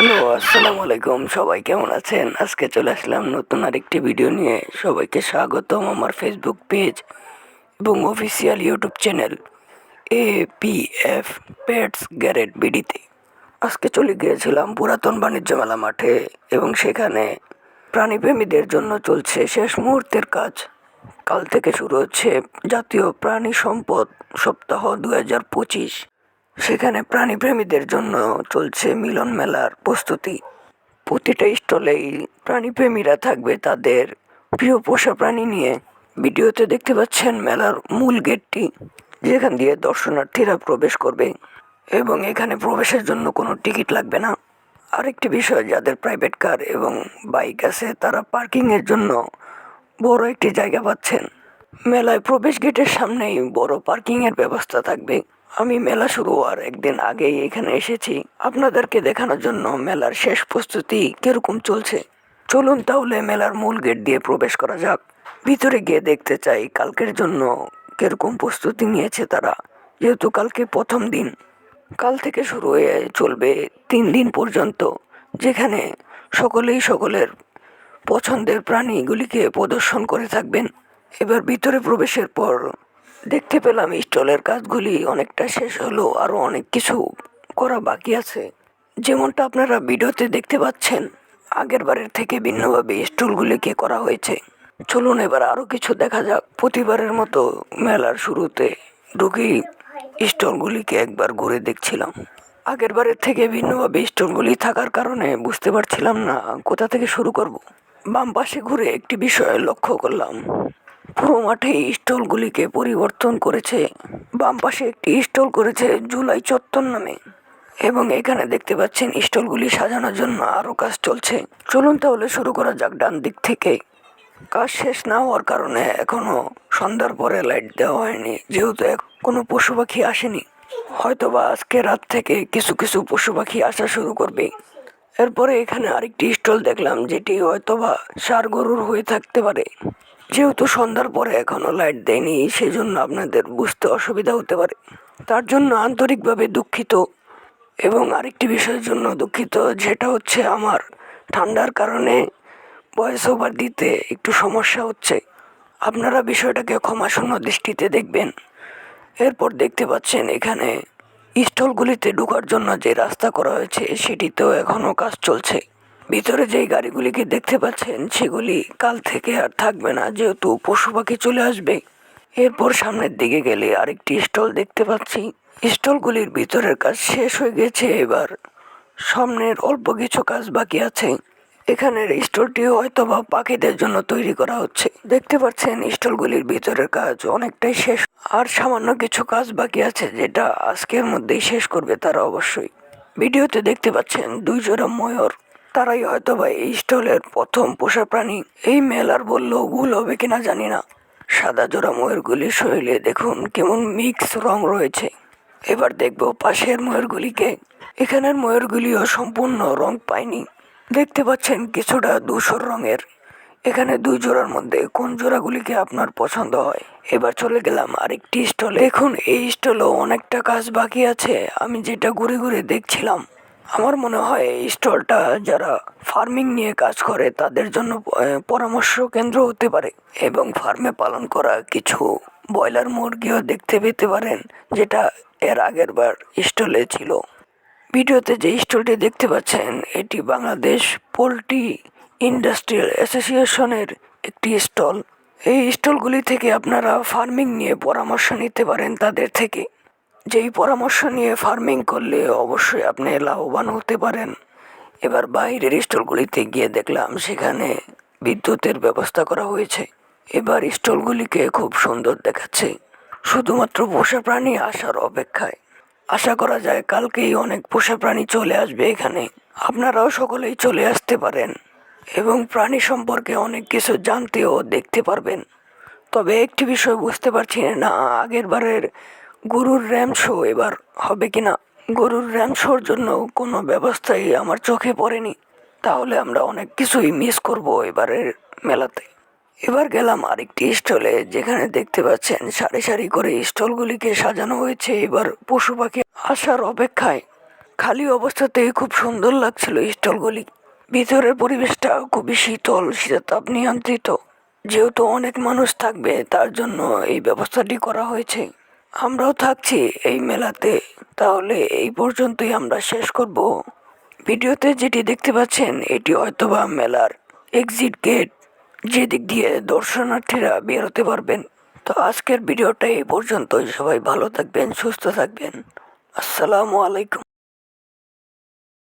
Hello, আসসালামু আলাইকুম। সবাই কেমন আছেন? আজকে চলে আসলাম নতুন আরেকটি ভিডিও নিয়ে। সবাইকে স্বাগতম আমার ফেসবুক পেজ এবং official YouTube channel A P F pets garage বিডিতে আজকে চলে গিয়েছিলাম পুরাতন বাণিজ্য মেলা মাঠে এবং সেখানে প্রাণীপ্রেমীদের জন্য চলছে শেষ মুহূর্তের কাজ। কাল থেকে শুরু হচ্ছে জাতীয় প্রাণী সম্পদ সপ্তাহ দু হাজার পঁচিশ। সেখানে প্রাণীপ্রেমীদের জন্য চলছে মিলন মেলার প্রস্তুতি। প্রতিটা স্টলেই প্রাণীপ্রেমীরা থাকবে তাদের প্রিয় পোষা প্রাণী নিয়ে। ভিডিওতে দেখতে পাচ্ছেন মেলার মূল গেটটি, যেখান দিয়ে দর্শনার্থীরা প্রবেশ করবে এবং এখানে প্রবেশের জন্য কোনো টিকিট লাগবে না। আরেকটি বিষয়, যাদের প্রাইভেট কার এবং বাইক আছে, তারা পার্কিংয়ের জন্য বড় একটি জায়গা পাচ্ছেন। মেলায় প্রবেশ গেটের সামনেই বড় পার্কিংয়ের ব্যবস্থা থাকবে। আমি মেলা শুরু হওয়ার একদিন আগেই এখানে এসেছি। আপনাদেরকে দেখানোর জন্য মেলার শেষ প্রস্তুতি কীরকম চলছে? চলুন তাহলে মেলার মূল গেট দিয়ে প্রবেশ করা যাক। ভিতরে গিয়ে দেখতে চাই কালকের জন্য কীরকম প্রস্তুতি নিয়েছে তারা, যেহেতু কালকে প্রথম দিন। কাল থেকে শুরু হয়ে চলবে তিন দিন পর্যন্ত, যেখানে সকলেই সকলের পছন্দের প্রাণীগুলিকে প্রদর্শন করে থাকবেন। এবার ভিতরে প্রবেশের পর দেখতে পেলাম স্টলের কাজগুলি অনেকটা শেষ হলো আরও অনেক কিছু করা বাকি আছে। যেমনটা আপনারা ভিডিওতে দেখতে পাচ্ছেন, আগের বারের থেকে ভিন্নভাবে স্টলগুলিকে করা হয়েছে। চলুন এবার আরও কিছু দেখা যাক। প্রতিবারের মতো মেলার শুরুতে ঢুকেই স্টলগুলিকে একবার ঘুরে দেখছিলাম। আগের বারের থেকে ভিন্নভাবে স্টলগুলি থাকার কারণে বুঝতে পারছিলাম না কোথা থেকে শুরু করব। বাম পাশে ঘুরে একটি বিষয় লক্ষ্য করলাম। পুরো মাঠে স্টলগুলিকে পরিবর্তন করেছে। বাম পাশে একটি স্টল করেছে জুলাই চত্বর নামে। এবং এখানে দেখতে পাচ্ছেন স্টলগুলি সাজানোর জন্য আরও কাজ চলছে। চলুন তাহলে শুরু করা যাক ডান দিক থেকে। কাজ শেষ না হওয়ার কারণে এখনও সন্ধ্যার পরে লাইট দেওয়া হয়নি। যেহেতু কোনো পশু পাখি আসেনি। হয়তোবা আজকে রাত থেকে কিছু কিছু পশু পাখি আসা শুরু করবে। এরপরে এখানে আরেকটি স্টল দেখলাম, যেটি হয়তোবা সার গরুর হয়ে থাকতে পারে। যেহেতু সন্ধ্যার পরে এখনও লাইট দেয়নি সেই জন্য আপনাদের বুঝতে অসুবিধা হতে পারে। তার জন্য আন্তরিকভাবে দুঃখিত এবং আরেকটি বিষয়ের জন্য দুঃখিত, যেটা হচ্ছে আমার ঠান্ডার কারণে ভয়েস ওভার দিতে একটু সমস্যা হচ্ছে। আপনারা বিষয়টাকে ক্ষমাশূন্য দৃষ্টিতে দেখবেন। এরপর দেখতে পাচ্ছেন এখানে স্টলগুলিতে ঢোকার জন্য যে রাস্তা করা হয়েছে, সেটিতেও এখনও কাজ চলছে। ভিতরে যেই গাড়িগুলিকে দেখতে পাচ্ছেন, সেগুলি কাল থেকে আর থাকবে না, যেহেতু পশু পাখি চলে আসবে। এরপর সামনের দিকে গেলে আরেকটি স্টল দেখতে পাচ্ছি। স্টলগুলির ভিতরের কাজ শেষ হয়ে গেছে এবার। সামনের অল্প কিছু কাজ বাকি আছে। এখানের স্টলটি হয়তো বা পাখিদের জন্য তৈরি করা হচ্ছে। দেখতে পাচ্ছেন, স্টলগুলির ভিতরের কাজ অনেকটাই শেষ। আর সামান্য কিছু কাজ বাকি আছে, যেটা আজকের মধ্যেই শেষ করবে তারা অবশ্যই। ভিডিওতে দেখতে পাচ্ছেন, দুই জোড়া ময়ূর। তারাই হয়তো বা এই স্টলের প্রথম পোষা প্রাণী। এই মেলার বললেও ভুল হবে কিনা জানি না। সাদা জোড়া ময়ূরগুলির শরীরে দেখুন কেমন মিক্স রং রয়েছে। এবার দেখব পাশের ময়ূরগুলিকে। এখানের ময়ূরগুলিও সম্পূর্ণ রং পায়নি। দেখতে পাচ্ছেন কিছুটা ধূসর রঙের। এখানে দুই জোড়ার মধ্যে কোন জোড়াগুলিকে আপনার পছন্দ হয়? এবার চলে গেলাম আরেকটি স্টলে। দেখুন, এই স্টলেও অনেকটা কাজ বাকি আছে। আমি যেটা ঘুরে ঘুরে দেখছিলাম। আমার মনে হয় এই স্টলটা যারা ফার্মিং নিয়ে কাজ করে, তাদের জন্য পরামর্শ কেন্দ্র হতে পারে এবং ফার্মে পালন করা কিছু ব্রয়লার মুরগিও দেখতে পেতে পারেন, যেটা এর আগের বার স্টলে ছিল। ভিডিওতে যে স্টলটি দেখতে পাচ্ছেন, এটি বাংলাদেশ পোলট্রি ইন্ডাস্ট্রিয়াল অ্যাসোসিয়েশনের একটি স্টল। এই স্টলগুলি থেকে আপনারা ফার্মিং নিয়ে পরামর্শ নিতে পারেন তাদের থেকে। যেই পরামর্শ নিয়ে ফার্মিং করলে অবশ্যই আপনি লাভবান হতে পারেন। এবার বাইরের স্টলগুলিতে গিয়ে দেখলাম সেখানে বিদ্যুতের ব্যবস্থা করা হয়েছে। এবার স্টলগুলিকে খুব সুন্দর দেখাচ্ছে। শুধুমাত্র পোষা প্রাণী আসার অপেক্ষায়। আশা করা যায় কালকেই অনেক পোষা প্রাণী চলে আসবে এখানে। আপনারাও সকলেই চলে আসতে পারেন এবং প্রাণী সম্পর্কে অনেক কিছু জানতে ও দেখতে পারবেন। তবে একটি বিষয় বুঝতে পারছি না, আগের বারের গরুর র্যাম শো এবার হবে কি না গরুর র্যাম শোর জন্য কোনো ব্যবস্থাই আমার চোখে পড়েনি। তাহলে আমরা অনেক কিছুই মিস করব এবারের মেলাতে। এবার গেলাম আরেকটি স্টলে, যেখানে দেখতে পাচ্ছেন সারি সারি করে স্টলগুলিকে সাজানো হয়েছে। এবার পশু পাখি আসার অপেক্ষায় খালি অবস্থাতেই খুব সুন্দর লাগছিল স্টলগুলি। ভিতরের পরিবেশটা খুবই শীতল, শীতাতাপ নিয়ন্ত্রিত। যেহেতু অনেক মানুষ থাকবে, তার জন্য এই ব্যবস্থাটি করা হয়েছে। আমরাও থাকছি এই মেলাতে। তাহলে এই পর্যন্তই আমরা শেষ করব। ভিডিওতে যেটি দেখতে পাচ্ছেন, এটি হয়তোবা মেলার এক্সিট গেট যেদিক দিয়ে দর্শনার্থীরা বেরোতে পারবেন। তো আজকের ভিডিওটা এই পর্যন্তই। সবাই ভালো থাকবেন, সুস্থ থাকবেন। আসসালামু আলাইকুম।